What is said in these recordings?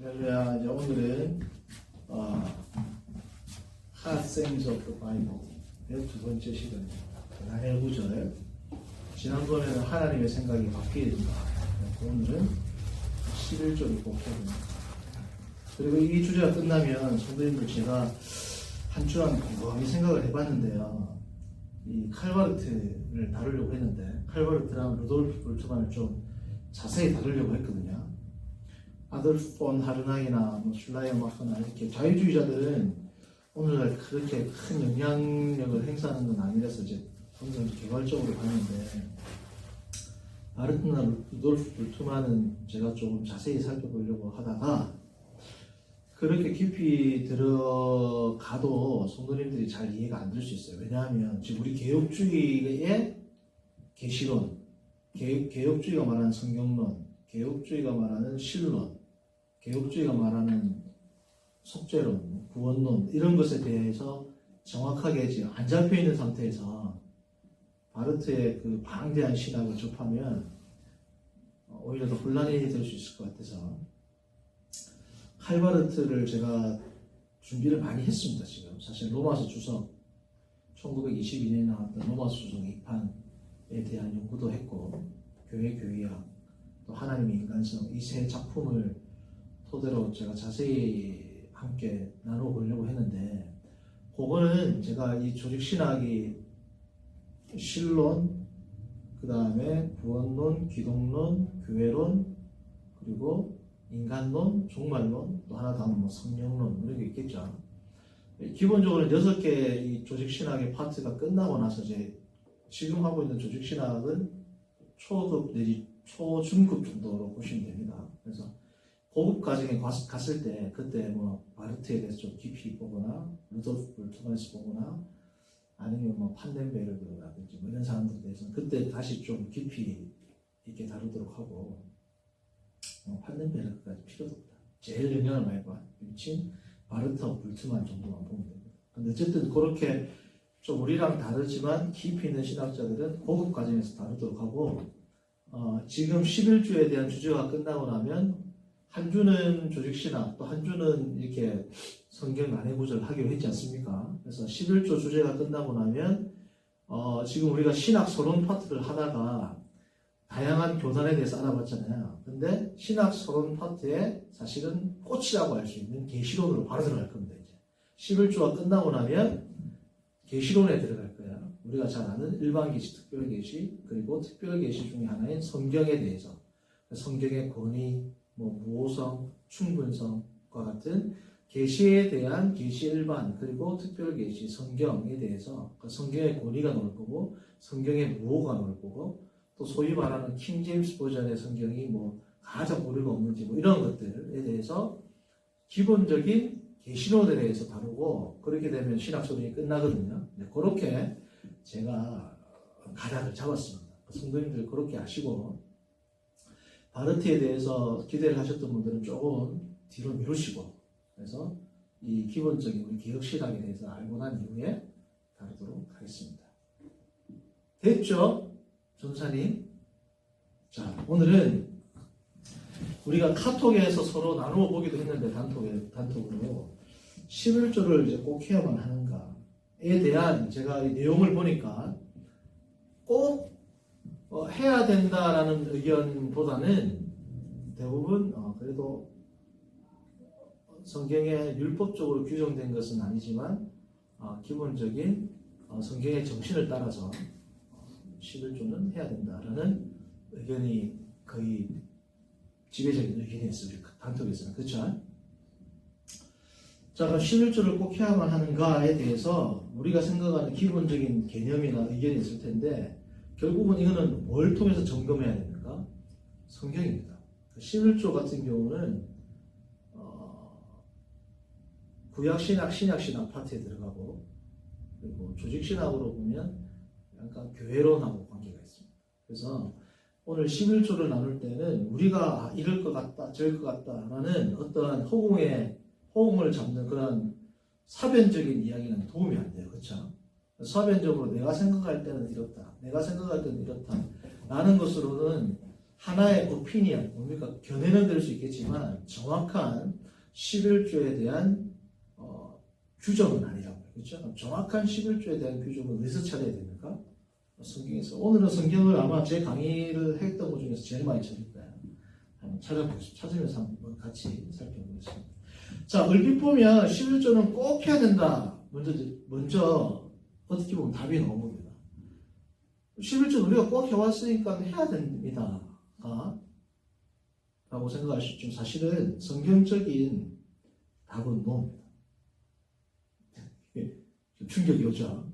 할렐루야. 이제 오늘은 어, Hot Things of the Bible의 두 번째 시간입니다. 나의 구절. 지난번에는 하나님의 생각이 바뀌어야 된다. 오늘은 11절을 꼭 해야 됩니다. 그리고 이 주제가 끝나면 성도님들 제가 한 주간 곰곰이 생각을 해봤는데요. 이 칼바르트를 다루려고 했는데 칼바르트랑 루돌프 볼트만을 좀 자세히 다루려고 했거든요. 아돌프 폰 하르나이나 뭐 슐라이어 마크나 이렇게 자유주의자들은 오늘날 그렇게 큰 영향력을 행사하는 건 아니라서 이제 오늘 개발적으로 봤는데 아르트나 루돌프 볼트만은 제가 조금 자세히 살펴보려고 하다가 그렇게 깊이 들어가도 성도님들이 잘 이해가 안 될 수 있어요. 왜냐하면 지금 우리 개혁주의의 계시론, 개, 개혁주의가 말하는 성경론, 개혁주의가 말하는 신론, 개혁주의가 말하는 속죄론, 구원론 이런 것에 대해서 정확하게 지금 안 잡혀 있는 상태에서 바르트의 그 방대한 신학을 접하면 오히려 더 혼란이 될 수 있을 것 같아서 칼바르트를 제가 준비를 많이 했습니다, 지금. 사실 로마서 주석, 1922년에 나왔던 로마서 주석 2판에 대한 연구도 했고, 교회 교의학, 또 하나님의 인간성, 이 세 작품을 토대로 제가 자세히 함께 나눠보려고 했는데, 그거는 제가 이 조직 신학이 신론, 그 다음에 구원론, 기독론, 교회론, 그리고 인간론, 종말론, 또 하나 다음 뭐 성령론 이런 게 있겠죠. 기본적으로 여섯 개의 조직 신학의 파트가 끝나고 나서 이제 지금 하고 있는 조직 신학은 초급 내지 초중급 정도로 보시면 됩니다. 그래서 고급 과정에 갔- 갔을 때 그때 뭐 바르트에 대해서 좀 깊이 보거나 루돌프 볼트만스 보거나 아니면 뭐 판덴베르그라든지 뭐 이런 사람들에 대해서는 그때 다시 좀 깊이 있게 다루도록 하고 어, 판덴베르크까지 필요도 없다. 제일 영향을 많이 봐. 미친 바르터 불트만 정도만 보면 됩니다. 근데 어쨌든 그렇게 좀 우리랑 다르지만 깊이 있는 신학자들은 고급 과정에서 다루도록 하고 어, 지금 11주에 대한 주제가 끝나고 나면 한 주는 조직신학 또 한 주는 이렇게 성경 난해 구절 하기로 했지 않습니까? 그래서 11조 주제가 끝나고 나면 어, 지금 우리가 신학 서론 파트를 하다가 다양한 교단에 대해서 알아봤잖아요. 근데 신학 서론 파트에 사실은 꽃이라고 할 수 있는 계시론으로 바로 들어갈 겁니다. 이제 11조가 끝나고 나면 계시론에 들어갈 거예요. 우리가 잘 아는 일반 계시, 특별 계시, 그리고 특별 계시 중에 하나인 성경에 대해서 성경의 권위, 뭐 무호성, 충분성과 같은 계시에 대한 계시 일반 그리고 특별 계시 성경에 대해서 그 성경의 권위가 나올 거고 성경의 무호가 나올 거고 또 소위 말하는 킹 제임스 버전의 성경이 뭐 가장 오류가 없는지 뭐 이런 것들에 대해서 기본적인 계시론에 대해서 다루고 그렇게 되면 신학 소론이 끝나거든요. 네, 그렇게 제가 가닥을 잡았습니다. 성도님들 그렇게 아시고 바르트에 대해서 기대를 하셨던 분들은 조금 뒤로 미루시고 그래서 이 기본적인 우리 개혁 신학에 대해서 알고 난 이후에 다루도록 하겠습니다. 됐죠? 전사님? 자, 오늘은 우리가 카톡에서 서로 나누어 보기도 했는데 단톡에, 단톡으로 11조를 이제 꼭 해야만 하는가에 대한 제가 이 내용을 보니까 꼭 어, 해야 된다라는 의견보다는 대부분 어, 그래도 성경에 율법적으로 규정된 것은 아니지만 어, 기본적인 어, 성경의 정신을 따라서 11조는 해야 된다라는 의견이 거의 지배적인 의견이었어요. 단톡에서는. 그렇죠? 자, 그럼 11조를 꼭 해야만 하는가에 대해서 우리가 생각하는 기본적인 개념이나 의견이 있을 텐데 결국은 이거는 뭘 통해서 점검해야 됩니까? 성경입니다. 11조 같은 경우는 어, 구약신학, 신약 신학 파트에 들어가고 그리고 조직 신학으로 보면 약간 교회론하고 관계가 있습니다. 그래서 오늘 11조를 나눌 때는 우리가 아, 이럴 것 같다, 저럴 것 같다라는 어떠한 허공에 허공을 잡는 그런 사변적인 이야기는 도움이 안 돼요. 그렇죠? 사변적으로 내가 생각할 때는 이렇다, 내가 생각할 때는 이렇다 라는 것으로는 하나의 오피니언, 뭡니까? 견해는 될 수 있겠지만 정확한 11조에 대한 어, 규정은 아니라고 그렇죠? 정확한 11조에 대한 규정은 어디서 찾아야 됩니까? 성경에서. 오늘은 성경을 아마 제 강의를 했던 것 중에서 제일 많이 찾을 거예요. 한번 찾아보겠습니다. 찾으면서 한번 같이 살펴보겠습니다. 자, 얼핏 보면 11조는 꼭 해야 된다. 먼저, 먼저 어떻게 보면 답이 나옵니다. 11조 우리가 꼭 해왔으니까 해야 됩니다. 아, 라고 생각할 수 사실은 성경적인 답은 노입니다. 좀 충격이 오죠.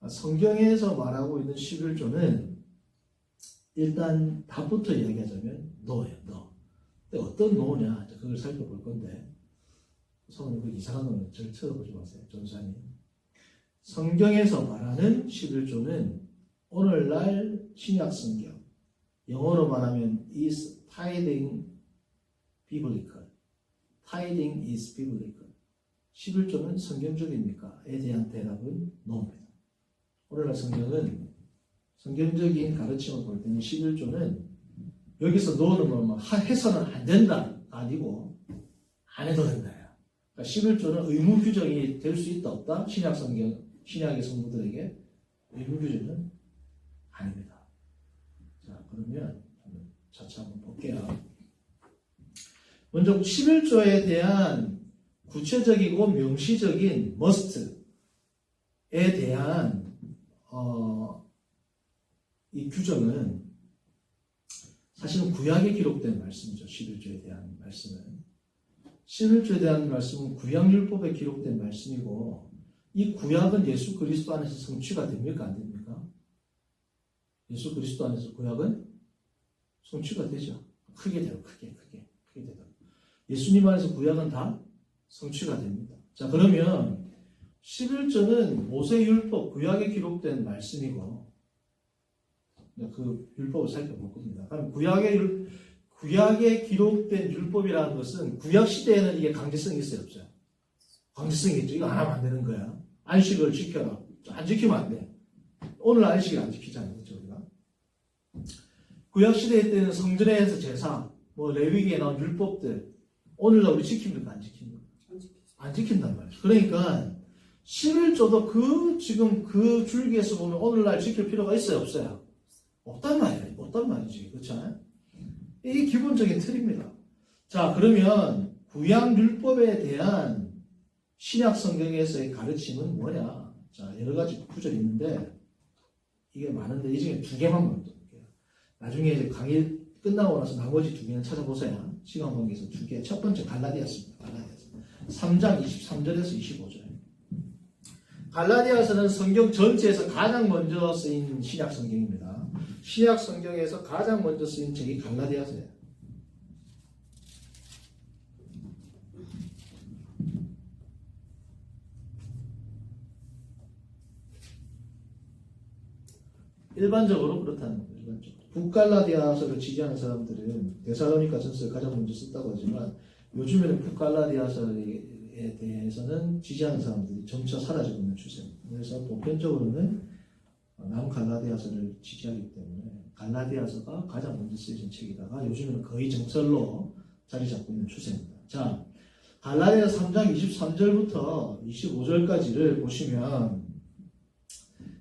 아, 성경에서 말하고 있는 11조는 일단 답부터 이야기하자면 노예요, 노. 근데 어떤 노냐, 그걸 살펴볼 건데 우선 그 이상한 놈은 절 쳐다보지 마세요, 전사님. 성경에서 말하는 11조는 오늘날 신약 성경, 영어로 말하면 is tithing biblical. tithing is biblical. 11조는 성경적입니까? 에 대한 대답은 no입니다. 오늘날 성경은 성경적인 가르침을 볼 때는 11조는 여기서 노는 뭐 해서는 안 된다 아니고 안 해도 된다. 그러니까 11조는 의무 규정이 될 수 있다 없다? 신약 성경 신약의 성도들에게 의무 규정은 아닙니다. 자 그러면 차차 한번 볼게요. 먼저 11조에 대한 구체적이고 명시적인 must에 대한 어, 이 규정은 사실은 구약에 기록된 말씀이죠. 11조에 대한 말씀은. 11조에 대한 말씀은 구약율법에 기록된 말씀이고 이 구약은 예수 그리스도 안에서 성취가 됩니까? 안 됩니까? 예수 그리스도 안에서 구약은 성취가 되죠. 크게 돼요. 크게 크게 크게 되다. 예수님 안에서 구약은 다 성취가 됩니다. 자 그러면 11조는 모세율법 구약에 기록된 말씀이고 그 율법을 살펴볼 겁니다. 그럼 구약의 율, 구약에 기록된 율법이라는 것은 구약 시대에는 이게 강제성이 있어요, 없어요? 강제성이 있죠. 이거 안 하면 안 되는 거야. 안식을 지켜라. 안 지키면 안 돼. 오늘 안식을 안 지키잖아요, 그렇죠, 우리가? 구약 시대 때는 성전에서 제사, 뭐 레위기에 나온 율법들 오늘날 우리 지킵니까, 안 지킵니까? 안 지킨단 말이죠. 그러니까 11조도 그 지금 그 줄기에서 보면 오늘날 지킬 필요가 있어요, 없어요? 없단 말이에요. 없단 말이지. 그렇잖아요? 이게 기본적인 틀입니다. 자, 그러면 구약 율법에 대한 신약 성경에서의 가르침은 뭐냐? 자, 여러 가지 구절이 있는데 이게 많은데 이 중에 두 개만 먼저 볼게요. 나중에 이제 강의 끝나고 나서 나머지 두 개는 찾아보세요. 시간 관계에서 두 개. 첫 번째 갈라디아스입니다. 갈라디아스. 3장 23절에서 25절. 갈라디아서는 성경 전체에서 가장 먼저 쓰인 신약 성경입니다. 신약 성경에서 가장 먼저 쓰인 책이 갈라디아서예요. 일반적으로 그렇다는 거예요. 일반적으로. 북갈라디아서를 지지하는 사람들은 데살로니가 전서를 가장 먼저 썼다고 하지만 요즘에는 북갈라디아서에 대해서는 지지하는 사람들이 점차 사라지고 있는 추세입니다. 그래서 보편적으로는 남갈라디아서를 지지하기 때문에 갈라디아서가 가장 먼저 쓰여진 책이다가 요즘에는 거의 정설로 자리 잡고 있는 추세입니다. 자, 갈라디아서 3장 23절부터 25절까지를 보시면 이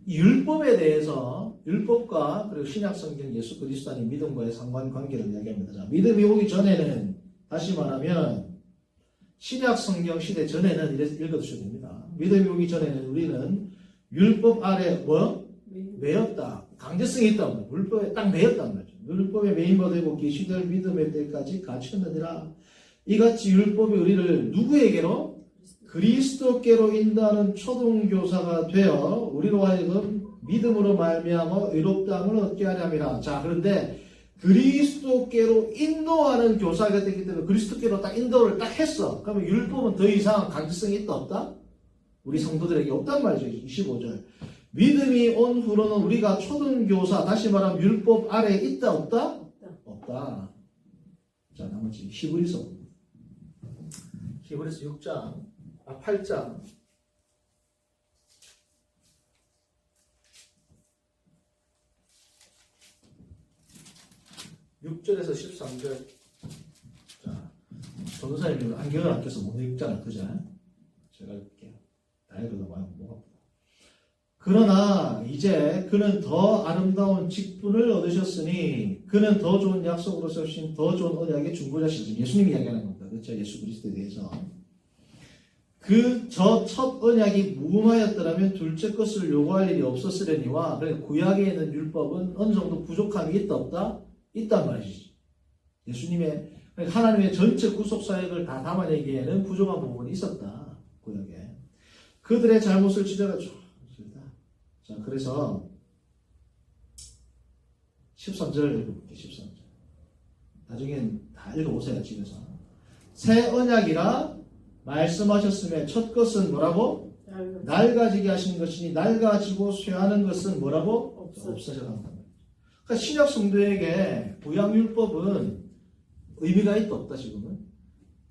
율법에 대해서 율법과 그리고 신약 성경 예수 그리스도의 믿음과의 상관관계를 이야기합니다. 자, 믿음이 오기 전에는 다시 말하면 신약 성경 시대 전에는 이래 읽어두셔도 됩니다. 믿음이 오기 전에는 우리는 율법 아래 뭐 매였다. 강제성이 있다. 율법에 딱 매였단 말이죠. 율법에 매인바 되고 계시들 믿음의 때까지 갖췄느니라. 이같이 율법이 우리를 누구에게로? 그리스도께로 인도하는 초등교사가 되어 우리로 하여금 믿음으로 말미암아 의롭다함을 얻게 하려니라. 자, 그런데 그리스도께로 인도하는 교사가 되기 때문에 그리스도께로 딱 인도를 딱 했어. 그러면 율법은 더 이상 강제성이 있다 없다? 우리 성도들에게 없단 말이죠. 25절. 믿음이 온 후로는 우리가 초등교사, 다시 말하면 율법 아래에 있다? 없다. 없다. 자, 나머지 히브리서. 히브리서 6장, 아, 8장. 6절에서 13절. 자, 전도사님이 안경을 안 껴서 못 읽잖아. 그죠? 제가 읽을게요. 다 읽어도 많이 못 아프다. 그러나 이제 그는 더 아름다운 직분을 얻으셨으니 그는 더 좋은 약속으로 세우신 더 좋은 언약의 중보자시죠. 예수님이 이야기하는 겁니다. 그렇죠? 예수 그리스도에 대해서. 그 저 첫 언약이 무음하였더라면 둘째 것을 요구할 일이 없었으려니와 그러니까 구약에 있는 율법은 어느 정도 부족함이 있다 없다? 있단 말이지. 예수님의 그러니까 하나님의 전체 구속 사역을 다 담아내기에는 부족한 부분이 있었다. 구약에. 그들의 잘못을 지적하죠. 자, 그래서 13절 읽어볼게요. 13절. 나중엔 다 읽어보세요. 집에서. 새 언약이라 말씀하셨음에 첫 것은 뭐라고? 낡아지게 하신 것이니 낡아지고 쇠하는 것은 뭐라고? 없어. 없어져 간다. 그러니까 신약 성도에게 구약율법은 의미가 있다 없다 지금은.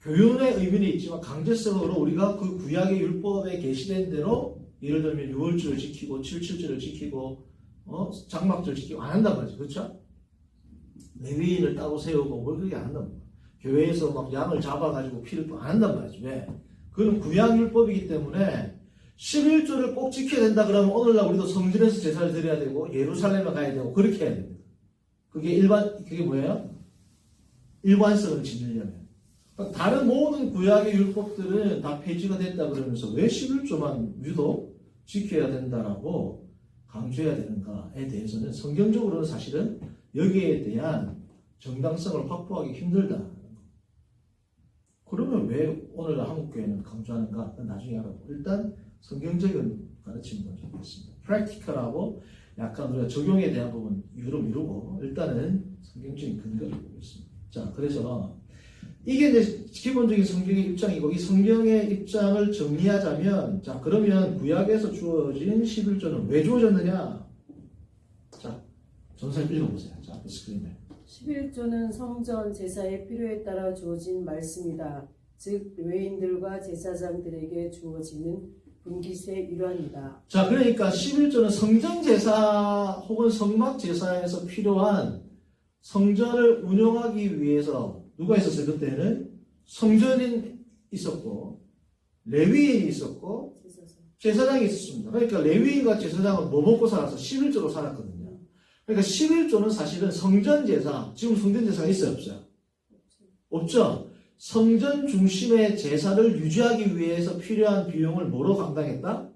교훈의 의미는 있지만 강제성으로 우리가 그 구약의 율법에 게시된 대로 예를 들면 6월절을 지키고 7.7절을 지키고 어? 장막절 지키고 안 한단 말이죠. 그렇죠? 레위인을 따로 세우고 뭘 그렇게 안 한단. 교회에서 막 양을 잡아가지고 피를 또안 한단 말이죠. 왜? 그건 구약율법이기 때문에 11조를 꼭 지켜야 된다 그러면 오늘날 우리도 성전에서 제사를 드려야 되고 예루살렘에 가야 되고 그렇게 해야 됩니다. 그게 일반 그게 뭐예요? 일관성을 지니려면 그러니까 다른 모든 구약의 율법들은 다 폐지가 됐다 그러면서 왜 11조만 유독 지켜야 된다라고 강조해야 되는가에 대해서는 성경적으로는 사실은 여기에 대한 정당성을 확보하기 힘들다. 왜 오늘 한국교회는 강조하는가? 나중에 알아보고 일단 성경적인 가르침을 먼저 보겠습니다. 프랙티컬하고 약간 우리가 적용에 대한 부분 이유로 미루고 일단은 성경적인 근거를 보겠습니다. 자, 그래서 이게 이제 기본적인 성경의 입장이고 이 성경의 입장을 정리하자면 자, 그러면 구약에서 주어진 11조는 왜 주어졌느냐? 자, 전설 읽어보세요. 자, 앞에 스크린에. 11조는 성전 제사의 필요에 따라 주어진 말씀이다. 즉 외인들과 제사장들에게 주어지는 분깃의 일환이다. 자, 그러니까 11조는 성전 제사 혹은 성막 제사에서 필요한 성전을 운영하기 위해서 누가 있었어요? 그때는 성전인 있었고 레위인이 있었고 제사장. 제사장이 있었습니다. 그러니까 레위인과 제사장은 뭐 먹고 살아서 11조로 살았거든요. 그러니까 11조는 사실은 성전 제사, 지금 성전 제사가 있어요, 없어요? 없죠. 성전 중심의 제사를 유지하기 위해서 필요한 비용을 뭐로 감당했다?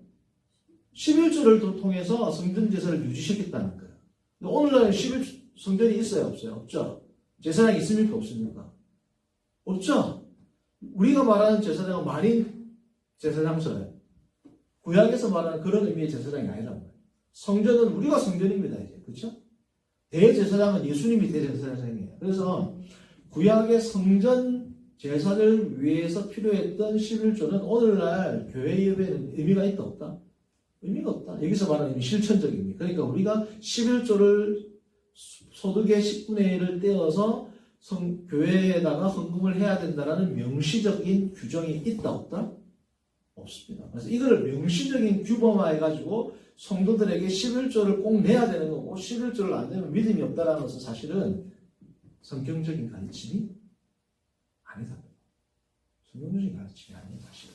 11조를 통해서 성전 제사를 유지시켰다는 거예요. 오늘날 11 성전이 있어요, 없어요? 없죠. 제사장이 있습니까, 없습니까? 없죠. 우리가 말하는 제사장은 만인 제사장서예요. 구약에서 말하는 그런 의미의 제사장이 아니란 말이에요. 성전은 우리가 성전입니다, 이제. 그렇죠? 대제사장은 예수님이 대제사장이에요. 그래서 구약의 성전 제사를 위해서 필요했던 11조는 오늘날 교회 예배는 의미가 있다 없다? 의미가 없다. 여기서 말하는 실천적입니다. 그러니까 우리가 11조를 소득의 10분의 1을 떼어서 성, 교회에다가 헌금을 해야 된다라는 명시적인 규정이 있다 없다? 없습니다. 그래서 이거를 명시적인 규범화해가지고 성도들에게 11조를 꼭 내야 되는 거고 11조를 안 내면 믿음이 없다라는 것은 사실은 성경적인 가르침이 아니다. 성경적인 가르침이 아니에요. 사실은.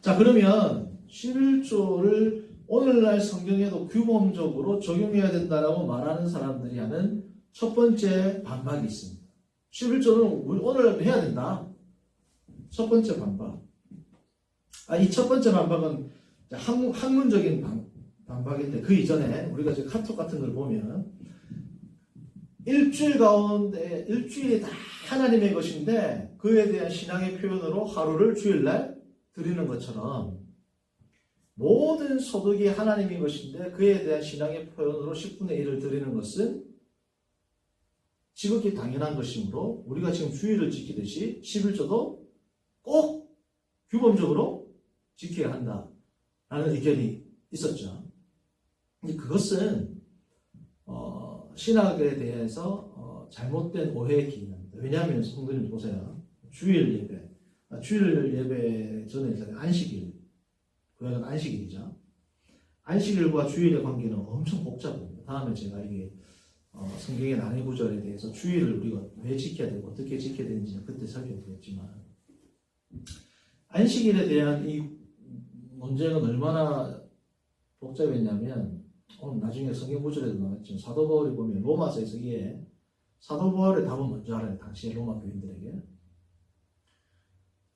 자 그러면 11조를 오늘날 성경에도 규범적으로 적용해야 된다라고 말하는 사람들이 하는 첫 번째 반박이 있습니다. 11조는 오늘 해야 된다. 첫 번째 반박. 아, 이 첫 번째 반박은 학, 학문적인 반, 반박인데 그 이전에 우리가 지금 카톡 같은 걸 보면 일주일 가운데 일주일이 다 하나님의 것인데 그에 대한 신앙의 표현으로 하루를 주일날 드리는 것처럼 모든 소득이 하나님의 것인데 그에 대한 신앙의 표현으로 10분의 1을 드리는 것은 지극히 당연한 것이므로 우리가 지금 주일을 지키듯이 11조도 꼭 규범적으로 지켜야 한다라는 의견이 있었죠. 그것은 어, 신학에 대해서 어, 잘못된 오해의 기인입니다. 왜냐하면 성도님 보세요. 주일 예배, 아, 주일 예배 전에 안식일, 그야는 안식일이죠. 안식일과 주일의 관계는 엄청 복잡합니다. 다음에 제가 이게 어, 성경의 난해 구절에 대해서 주의를 우리가 왜 지켜야 되고 어떻게 지켜야 되는지 그때 살펴보겠지만 안식일에 대한 이 논쟁은 얼마나 복잡했냐면 오늘 나중에 성경 구절에도 나왔지만 사도 바울이 보면 로마서에서 이게 사도 바울의 답은 먼저 알아요 당시의 로마 교인들에게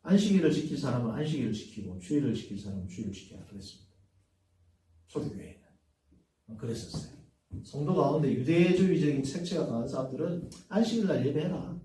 안식일을 지킬 사람은 안식일을 지키고 주일을 지킬 사람은 주일을 지켜야 그랬습니다 초대교회는 그랬었어요 성도 가운데 유대주의적인 색채가 강한 사람들은 안식일날 예배해라.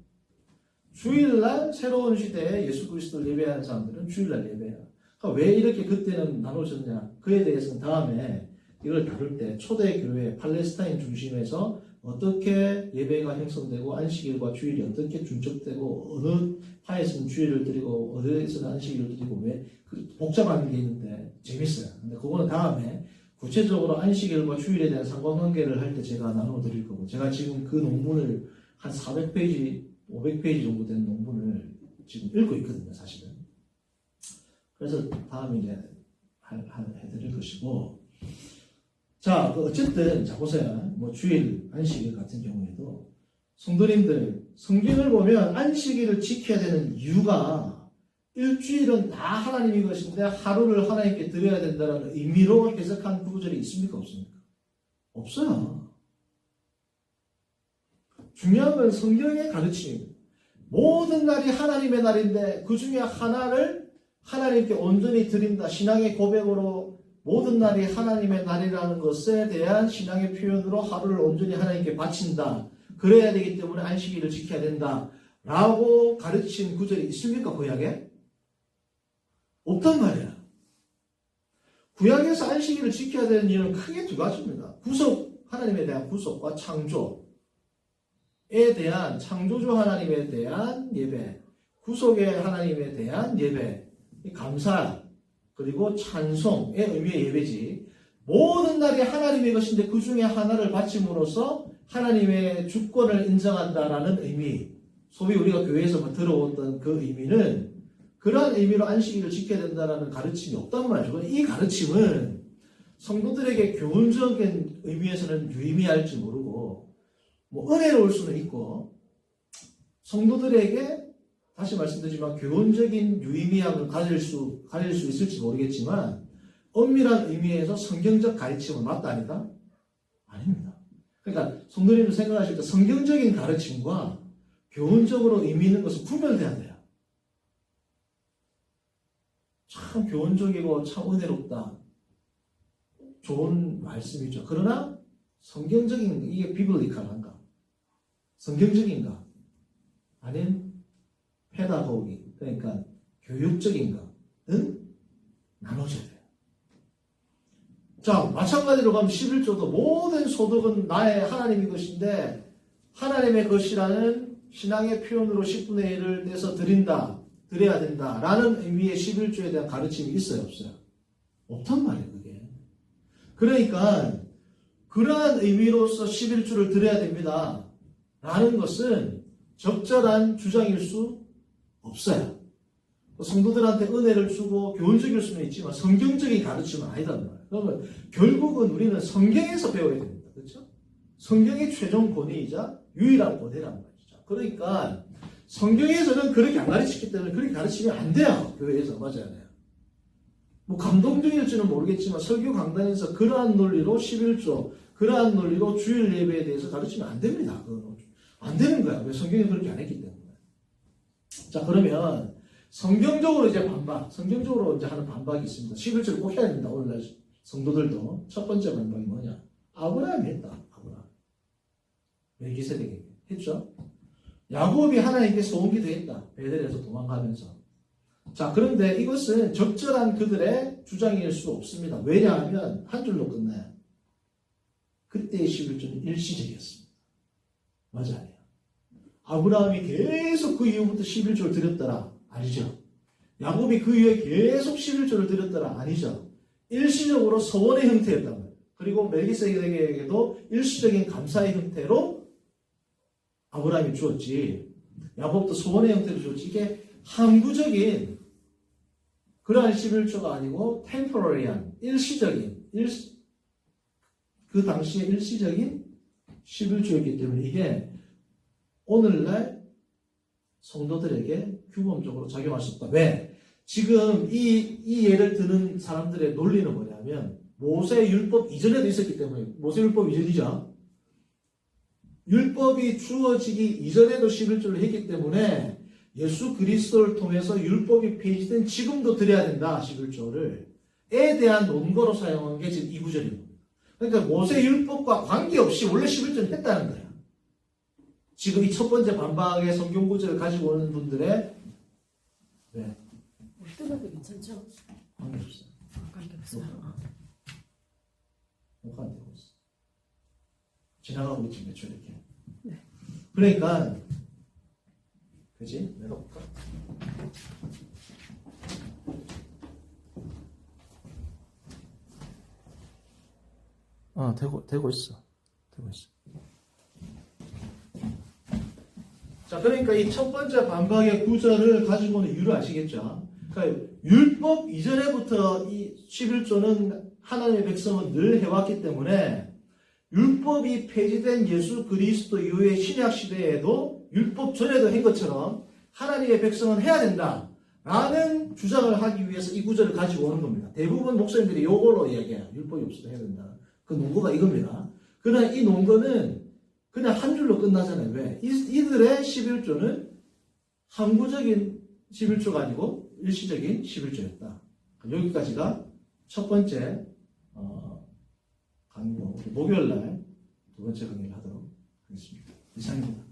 주일날 새로운 시대에 예수 그리스도를 예배하는 사람들은 주일날 예배해라. 그러니까 왜 이렇게 그때는 나눠졌냐? 그에 대해서는 다음에 이걸 다룰 때 초대교회 팔레스타인 중심에서 어떻게 예배가 형성되고 안식일과 주일이 어떻게 중첩되고 어느 파에서는 주일을 드리고 어디에서는 안식일을 드리고 왜 그 복잡한 게 있는데 재밌어요. 근데 그거는 다음에 구체적으로 안식일과 주일에 대한 상관관계를 할 때 제가 나눠 드릴 거고 제가 지금 그 논문을 한 400페이지, 500페이지 정도 된 논문을 지금 읽고 있거든요, 사실은. 그래서 다음에 이제 해드릴 것이고 자, 그 어쨌든 자 보세요. 뭐 주일, 안식일 같은 경우에도 성도님들 성경을 보면 안식일을 지켜야 되는 이유가 일주일은 다 하나님의 것인데 하루를 하나님께 드려야 된다는 의미로 해석한 구절이 있습니까? 없습니까? 없어요. 중요한 건 성경의 가르침입니다. 모든 날이 하나님의 날인데 그 중에 하나를 하나님께 온전히 드린다. 신앙의 고백으로 모든 날이 하나님의 날이라는 것에 대한 신앙의 표현으로 하루를 온전히 하나님께 바친다. 그래야 되기 때문에 안식일을 지켜야 된다. 라고 가르친 구절이 있습니까? 구약에? 없단 말이야. 구약에서 안식일을 지켜야 되는 이유는 크게 두 가지입니다. 구속, 하나님에 대한 구속과 창조에 대한, 창조주 하나님에 대한 예배, 구속의 하나님에 대한 예배, 이 감사, 그리고 찬송의 의미의 예배지. 모든 날이 하나님의 것인데 그 중에 하나를 바침으로써 하나님의 주권을 인정한다라는 의미, 소위 우리가 교회에서 들어왔던 그 의미는 그러한 의미로 안식일을 지켜야 된다는 가르침이 없단 말이죠. 이 가르침은 성도들에게 교훈적인 의미에서는 유의미할지 모르고 뭐 은혜로울 수는 있고 성도들에게 다시 말씀드리지만 교훈적인 유의미함을 가질 수 가질 수 있을지 모르겠지만 엄밀한 의미에서 성경적 가르침은 맞다 아니다? 아닙니다. 그러니까 성도님들 생각하실 때 성경적인 가르침과 교훈적으로 의미 있는 것은 구별돼야 돼요. 참 교훈적이고 참 은혜롭다. 좋은 말씀이죠. 그러나 성경적인 이게 비블리컬한가? 성경적인가? 아니면 페다고기 그러니까 교육적인가? 응? 나눠져야 돼요. 자, 마찬가지로 가면 11조도 모든 소득은 나의 하나님의 것인데 하나님의 것이라는 신앙의 표현으로 10분의 1을 내서 드린다. 드려야 된다. 라는 의미의 11조에 대한 가르침이 있어요, 없어요? 없단 말이에요, 그게. 그러니까, 그러한 의미로서 11조를 드려야 됩니다. 라는 것은 적절한 주장일 수 없어요. 성도들한테 은혜를 주고 교훈적일 수는 있지만 성경적인 가르침은 아니단 말이에요. 그러면 결국은 우리는 성경에서 배워야 됩니다. 그렇죠? 성경의 최종 권위이자 유일한 권위란 말이죠. 그러니까 성경에서는 그렇게 안 가르치기 때문에 그렇게 가르치면 안 돼요. 교회에서 맞아야 돼요. 뭐 감동적일지는 모르겠지만 설교 강단에서 그러한 논리로 11조, 그러한 논리로 주일 예배에 대해서 가르치면 안 됩니다. 그건 안 되는 거야. 왜 성경이 그렇게 안 했기 때문에. 자, 그러면 성경적으로 이제 반박, 성경적으로 이제 하는 반박이 있습니다. 11조를 꼭 해야 됩니다. 오늘날 성도들도. 첫 번째 반박이 뭐냐? 아브라함이 했다. 아브라함. 멜기세덱에게 했죠? 야곱이 하나님께 소원기도 했다. 베델에서 도망가면서. 자, 그런데 이것은 적절한 그들의 주장일 수 없습니다. 왜냐하면 한 줄로 끝나요. 그때의 11조는 일시적이었습니다. 맞아요. 아브라함이 계속 그 이후부터 11조를 드렸더라. 아니죠. 야곱이 그 이후에 계속 11조를 드렸더라. 아니죠. 일시적으로 서원의 형태였단 말이에요. 그리고 멜기세덱에게도 일시적인 감사의 형태로 아브라함이 주었지. 야곱도 소원의 형태로 주었지. 이게 항구적인 그러한 11조가 아니고 temporary한 일시적인 일시, 그 당시에 일시적인 11조였기 때문에 이게 오늘날 성도들에게 규범적으로 없다. 왜? 지금 이, 이 예를 드는 사람들의 논리는 뭐냐면 모세 율법 이전에도 있었기 때문에 모세 율법 이전이죠. 율법이 주어지기 이전에도 11조를 했기 때문에 예수 그리스도를 통해서 율법이 폐지된 지금도 드려야 된다 11조를 에 대한 논거로 사용한 게 지금 이 구절입니다. 그러니까 모세 율법과 관계없이 원래 11조를 했다는 거야. 지금 이 첫 번째 반박의 성경 구절을 가지고 오는 분들의 네, 뜨거도 괜찮죠? 안 되고 있어. 지나가고 있지 매출 이렇게. 네. 그러니까 그지? 내가 볼까? 아 되고 되고 있어. 되고 있어. 자, 그러니까 이 첫 번째 반박의 구절을 가지고 오는 이유를 아시겠죠? 그러니까 율법 이전에부터 이 11조는 하나님의 백성은 늘 해왔기 때문에 율법이 폐지된 예수 그리스도 이후의 신약 시대에도 율법 전에도 한 것처럼 하나님의 백성은 해야 된다. 라는 주장을 하기 위해서 이 구절을 가지고 오는 겁니다. 대부분 목사님들이 요걸로 이야기해요. 율법이 없어도 해야 된다. 그 논거가 이겁니다. 그러나 이 논거는 그냥 한 줄로 끝나잖아요. 왜? 이, 이들의 11조는 항구적인 11조가 아니고 일시적인 11조였다. 여기까지가 첫 번째 어, 강의, 목요일 날 두 번째 강의를 하도록 하겠습니다. 이상입니다.